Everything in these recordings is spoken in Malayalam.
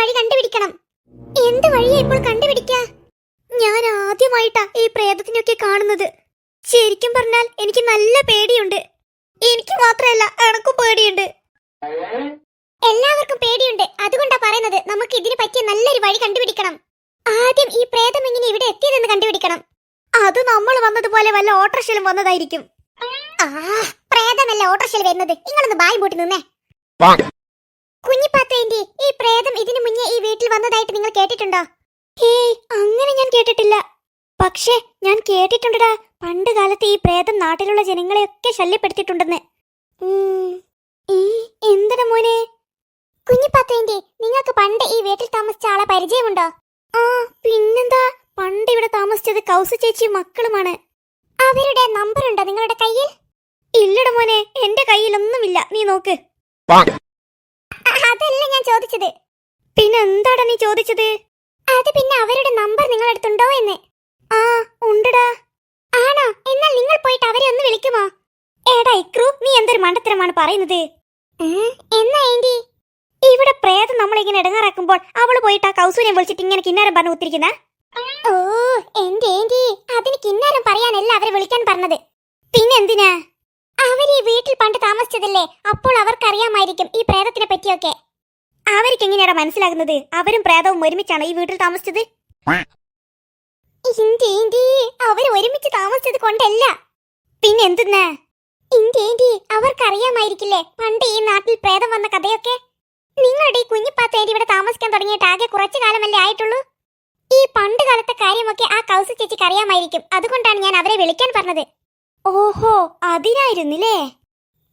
വഴി കണ്ടുപിടിക്കണം. എന്ത് വഴിയാ ഇപ്പോൾ കണ്ടുപിടിക്ക? ഞാൻ ആദ്യമായിട്ടാ ഈ പ്രേതത്തിനൊക്കെ കാണുന്നത്. ശരിക്കും പറഞ്ഞാൽ എനിക്ക് നല്ല പേടിയുണ്ട്. എനിക്ക് മാത്രമല്ല എനക്കും പേടിയുണ്ട്. എല്ലാവർക്കും പേടിയുണ്ട്. അതുകൊണ്ടാ പറയുന്നത് നമുക്ക് ഇതിന് പറ്റിയ നല്ലൊരു വഴി കണ്ടുപിടിക്കണം. ആദ്യം ഈ പ്രേതം എങ്ങനെ ഇവിടെ എത്തിയതെന്ന് കണ്ടുപിടിക്കണം. അത് നമ്മൾ വന്നതുപോലെ വല്ല ഓട്ടോറിക്ഷയിലും വന്നതായിരിക്കും. ആ പ്രേതമല്ല ഓട്ടോറിക്ഷയിൽ വരുന്നത്. നിങ്ങളൊന്ന് ബായി പൂട്ടി നിന്നേ. കുഞ്ഞിപ്പാത്തേന്റെ ഈ പ്രേതം ഇതിനു മുന്നേ ഈ വീട്ടിൽ വന്നതായിട്ട് നിങ്ങൾ കേട്ടിട്ടുണ്ടോ? ഏയ് അങ്ങനെ ഞാൻ കേട്ടിട്ടില്ല. പക്ഷേ ഞാൻ കേട്ടിട്ടുണ്ടടാ പണ്ട് കാലത്ത് ഈ പ്രേതം നാട്ടിലുള്ള ജനങ്ങളെയൊക്കെ ശല്യപ്പെടുത്തിയിട്ടുണ്ടെന്ന്. എന്തിനു മോനെ? കുഞ്ഞിപ്പാത്തേന്റെ നിങ്ങൾക്ക് പണ്ട് ഈ വീട്ടിൽ താമസിച്ച ആളെ പരിചയമുണ്ടോ? ആ പിന്നെന്താ? പണ്ട് ഇവിടെ താമസിച്ചത് കൗസ ചേച്ചിയും മക്കളുമാണ്. അവരുടെ നമ്പർ ഉണ്ടോ നിങ്ങളുടെ കയ്യിൽ? ഇല്ലട മോനെ എന്റെ കയ്യിലൊന്നുമില്ല. നീ നോക്ക്. ഞാൻ ചോദിച്ചത്? പിന്നെ എന്താടാ നീ ചോദിച്ചത്? അത് പിന്നെ അവരുടെ നമ്പർ നിങ്ങളടുത്തുണ്ടോ എന്ന്. ആ ഉണ്ടടാ. ആണോ? എന്നാൽ നിങ്ങൾ പോയിട്ട് അവരെ ഒന്ന് വിളിക്കുമോ? ഏടാ ഇക്രു നീ എന്തൊരു മണ്ടത്തരമാണ് പറയുന്നത്? എന്നാ ഏന്റി ഇവിടെ പ്രേതം നമ്മളിങ്ങനെ ഇടങ്ങാറാക്കുമ്പോൾ അവൾ പോയിട്ട് ആ കൗസൂര്യം വിളിച്ചിട്ട് ഇങ്ങനെ കിന്നാരം പറഞ്ഞു ഒത്തിരിക്കുന്ന ഓ എന്റെ ഏന്റി അതിന് കിന്നാരം പറയാനല്ല അവരെ വിളിക്കാൻ പറഞ്ഞത്. പിന്നെന്തിനാ അവർ ഈ വീട്ടിൽ പണ്ട് താമസിച്ചതല്ലേ? അപ്പോൾ അവർക്കറിയാമായിരിക്കും ഈ പ്രേതത്തിനെ പറ്റിയൊക്കെ. അവർക്ക് എങ്ങനെയാടാ മനസ്സിലാകുന്നത്? അവരും പ്രേതവും ഒരുമിച്ചാണ് ഈ വീട്ടിൽ താമസിച്ചത്? അവർ ഒരുമിച്ച് താമസിച്ചത് കൊണ്ടല്ല. പിന്നെ എന്തെന്നാ? അവർക്കറിയാമായിരിക്കില്ലേ പണ്ട് ഈ നാട്ടിൽ പ്രേതം വന്ന കഥയൊക്കെ? നിങ്ങളുടെ ഈ കുഞ്ഞിപ്പാത്തേരി ഇവിടെ താമസിക്കാൻ തുടങ്ങിയിട്ട് ആകെ കുറച്ചു കാലമല്ലേ ആയിട്ടുള്ളൂ? ഈ പണ്ട് കാലത്തെ കാര്യമൊക്കെ ആ കൗസ ചേച്ചിക്ക് അറിയാമായിരിക്കും. അതുകൊണ്ടാണ് ഞാൻ അവരെ വിളിക്കാൻ പറഞ്ഞത്. ഓഹോ അതിനായിരുന്നില്ലേ?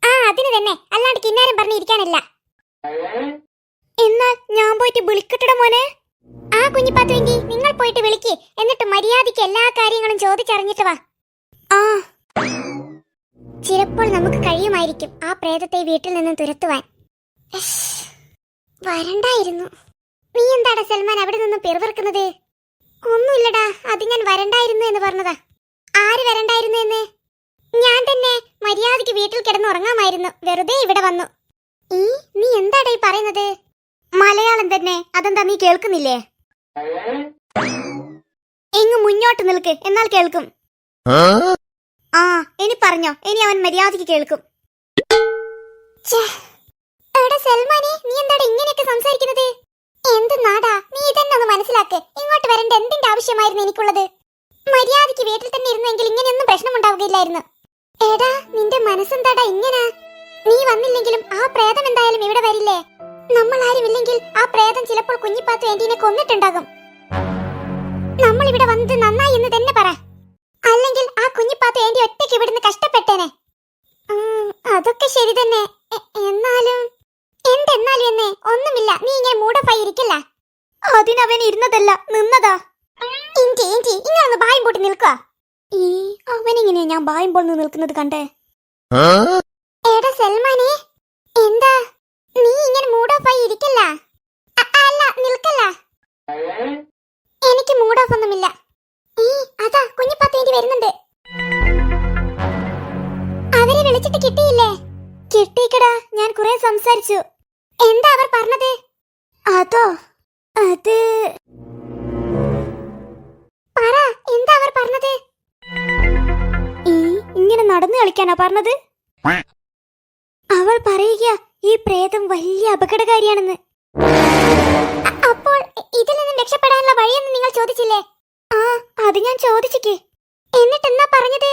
ആ അതിന് തന്നെ. അല്ലാണ്ട് കിന്നാരം പറഞ്ഞിരിക്കാനല്ല എന്നാൽ ഞാൻ പോയിട്ട് വിളിക്കട്ടട മോനെ? ആ കുഞ്ഞിപ്പാത്തു നിങ്ങൾ പോയിട്ട് വിളിക്ക്. എന്നിട്ട് മര്യാദയ്ക്ക് എല്ലാ കാര്യങ്ങളും ചോദിച്ചറിഞ്ഞിട്ട് വാ. ആ. ചിലപ്പോൾ നമുക്ക് കഴിയുമായിരിക്കും ആ പ്രേതത്തെ വീട്ടിൽ നിന്ന് തുരത്തുവാൻ. വരണ്ടായിരുന്നു. നീ എന്താടാ സൽമാൻ അവിടെ നിന്ന് പിറവിറക്കുന്നത് ഒന്നുമില്ലടാ അത് ഞാൻ വരണ്ടായിരുന്നു എന്ന് പറഞ്ഞതാ. ആര് വരണ്ടായിരുന്നു എന്ന്? ഞാൻ തന്നെ മര്യാദയ്ക്ക് വീട്ടിൽ കിടന്ന് ഉറങ്ങാമായിരുന്നു വെറുതെ ഇവിടെ വന്നു. ഈ നീ എന്താടാ ഈ പറയുന്നത്? മലയാളം തന്നെ. അതെന്താ നീ കേൾക്കുന്നില്ലേ? എങ്ങ് മുന്നോട്ട് നിൽക്ക്. എന്നാൽ കേൾക്കും. ആ ഇനി പറഞ്ഞോ. ഇനി അവൻ മര്യാദയ്ക്ക് കേൾക്കും. എടാ സൽമാനെ നീ എന്താടാ ഇങ്ങനെയൊക്കെ സംസാരിക്കുന്നത്? എന്ത് നാടാ? നീ ഇതന്നെ ഒന്ന് മനസ്സിലാക്ക്. ഇങ്ങോട്ട് വരേണ്ട എന്തിന്റെ ആവശ്യമായിരുന്നു എനിക്കുള്ളത്? മര്യാദയ്ക്ക് വീട്ടിൽ തന്നെ ഇരുന്നെങ്കിൽ ഇങ്ങനെയൊന്നും പ്രശ്നമുണ്ടാവുകയില്ലായിരുന്നു. എടാ നിന്റെ മനസ്സെന്താടാ ഇങ്ങനെ? നീ വന്നില്ലെങ്കിലും ആ പ്രേതം എന്തായാലും നമ്മൾ ആരുമില്ലെങ്കിൽ ആ പ്രേതം ചിലപ്പോൾ കുഞ്ഞിപ്പാത്തു ആന്റീനെ കൊന്നിട്ടുണ്ടാകും. നമ്മൾ ഇവിടെ വന്നത് നന്നായി എന്ന് തന്നെ പറ. അല്ലെങ്കിൽ ആ കുഞ്ഞിപ്പാത്തു ആന്റി ഒറ്റയ്ക്ക് ഇവിടുന്ന് കഷ്ടപ്പെട്ടേനെ. അതൊക്കെ ശരി തന്നെ. എന്നാലും? എന്തെന്നാലും എന്നെ ഒന്നുമില്ല. നീ ഇങ്ങനെ മൂടപ്പായി ഇരിക്കില്ല. അതിനവൻ ഇരുന്നതല്ല നിന്നതാ. ഇഞ്ചി ഇഞ്ചി ഇങ്ങനെ ഒന്ന് ബായും പൊട്ടി നിൽക്കുക. ഈ അവനിങ്ങനെ ഞാൻ ബായുമ്പോൾ നിൽക്കുന്നത് കണ്ടേ? എടാ സൽമാനെ എന്താ? മൂഡ് ഓഫ് ആയി ഇരിക്കല്ല അല്ല നിൽക്കല്ല. എനിക്ക് മൂഡ് ഓഫ് ഒന്നുമില്ല ഈ അതാ കുഞ്ഞിപ്പത്തേണ്ടി വരുന്നുണ്ട്. അവരെ വിളിച്ചിട്ട് കിട്ടിയില്ലേ? കിട്ടിക്കടാ ഞാൻ കുറെ സംസാരിച്ചു. എന്താ അവർ പറഞ്ഞത്? അതോ അത് പറ എന്താ അവർ പറഞ്ഞത്? ഇങ്ങനെ നടന്നു കളിക്കാനാ പറഞ്ഞത്? അവൾ പറയുക ഈ പ്രേതം വലിയ അപകടകാരിയാണെന്ന്. അപ്പോൾ ഇതിൽ നിന്നും രക്ഷപ്പെടാനുള്ള വഴിയെന്ന് നിങ്ങൾ ചോദിച്ചില്ലേ? ആ അത് ഞാൻ ചോദിച്ചിക്ക്. എന്നിട്ട് എന്നാ പറഞ്ഞത്?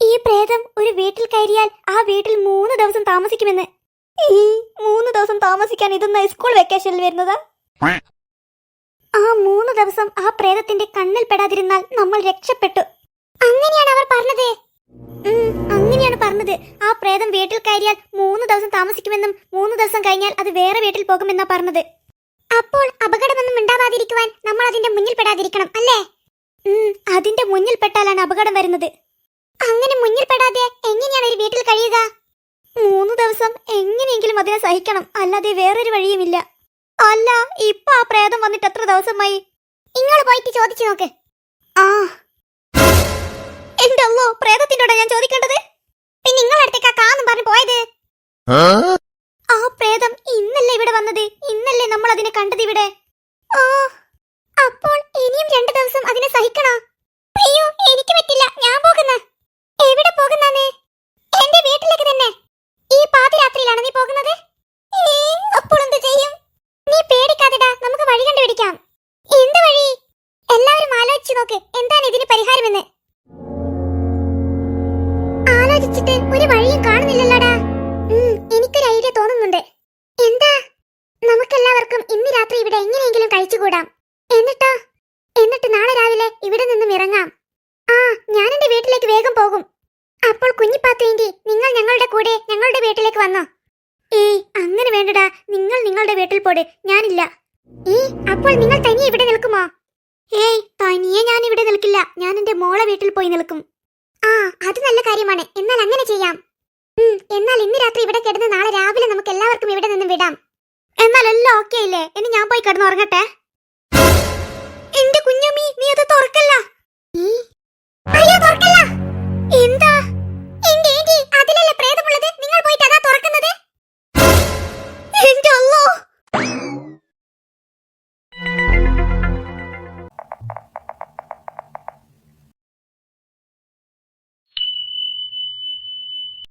ഈ പ്രേതം ഒരു വീട്ടിൽ കയറിയാൽ ആ വീട്ടിൽ മൂന്ന് ദിവസം താമസിക്കുമെന്ന്. ഈ മൂന്ന് ദിവസം താമസിക്കാൻ ഇതൊന്നും സ്കൂൾ വെക്കേഷനിൽ വരുന്നതാ? ആ മൂന്ന് ദിവസം ആ പ്രേതത്തിന്റെ കണ്ണിൽ പെടാതിരുന്നാൽ നമ്മൾ രക്ഷപ്പെട്ടു. അങ്ങനെയാണ് അവർ പറഞ്ഞത്. പറഞ്ഞത് ആ പ്രേതം വീട്ടിൽ കയറിയാൽ മൂന്ന് ദിവസം താമസിക്കുമെന്നും മൂന്ന് ദിവസം കഴിഞ്ഞാൽ അത് വേറെ വീട്ടിൽ പോകുമെന്നാ പറഞ്ഞത്. അപ്പോൾ അപകടമൊന്നും ഉണ്ടാവാതിരിക്കുവാൻ നമ്മൾ അതിന്റെ മുന്നിൽ പെടാതിരിക്കണം അല്ലേ? അതിന്റെ മുന്നിൽ പെട്ടാലാണ് അപകടം വരുന്നത്. അങ്ങനെ മുന്നിൽ പെടാതെ എങ്ങനെയാണ് ഒരു വീട്ടിൽ കഴിയുക? മൂന്ന് ദിവസം എങ്ങനെയെങ്കിലും അതിനെ സഹിക്കണം അല്ലാതെ വേറൊരു വഴിയുമില്ല. അല്ല ഇപ്പൊ ആ പ്രേതം വന്നിട്ട് എത്ര ദിവസമായി? നിങ്ങൾ പോയിട്ട് ചോദിച്ചു നോക്ക്. ആ. എന്റെ അല്ലോ പ്രേതത്തിന്റെ ഞാൻ ചോദിക്കേണ്ടത്? പിന്നെ നിങ്ങൾ അടുത്തേക്കാ കാന്നും പറഞ്ഞു പോയത്? ആ പ്രേതം ഇന്നല്ലേ ഇവിടെ വന്നത്? ഇന്നല്ലേ നമ്മൾ അതിനെ കണ്ടത് ഇവിടെ? ഓ അപ്പോൾ ഇനിയും രണ്ടു ദിവസം അതിനെ സഹിക്കണോ? അയ്യോ എനിക്ക് പറ്റില്ല. ഞാൻ പോകുന്നു. ഒരു വഴിയും കാണുന്നില്ലല്ലോടാ. എനിക്കൊരു ഐഡിയ തോന്നുന്നുണ്ട്. എന്താ? നമുക്കെല്ലാവർക്കും ഇന്ന് രാത്രി ഇവിടെ എങ്ങനെയെങ്കിലും കഴിച്ചുകൂടാം. എന്നിട്ടോ? എന്നിട്ട് നാളെ രാവിലെ ഇവിടെ നിന്നും ഇറങ്ങാം. ആ ഞാൻ എന്റെ വീട്ടിലേക്ക് വേഗം പോകും. അപ്പോൾ കുഞ്ഞിപ്പാത്തേന്റി നിങ്ങൾ ഞങ്ങളുടെ കൂടെ ഞങ്ങളുടെ വീട്ടിലേക്ക് വന്നോ? ഏയ് അങ്ങനെ വേണ്ടടാ. നിങ്ങൾ നിങ്ങളുടെ വീട്ടിൽ പോട്. ഞാനില്ല. ഏ അപ്പോൾ നിങ്ങൾ തനിയെ ഇവിടെ നിൽക്കുമോ? ഏയ് തനിയെ ഞാൻ ഇവിടെ നിൽക്കില്ല. ഞാൻ എന്റെ മോളെ വീട്ടിൽ പോയി നിൽക്കും. അത് നല്ല കാര്യമാണ്. എന്നാൽ അങ്ങനെ ചെയ്യാം. എന്നാൽ ഇന്ന് രാത്രി ഇവിടെ കിടന്ന് നാളെ രാവിലെ നമുക്ക് എല്ലാവർക്കും ഇവിടെ നിന്ന് വിടാം. എന്നാൽ എല്ലാം ഓക്കെ അല്ലേ? ഇനി ഞാൻ പോയി കിടന്നുറങ്ങട്ടെ? എന്റെ കുഞ്ഞമ്മി നീ അത് തുറക്കല്ലേ?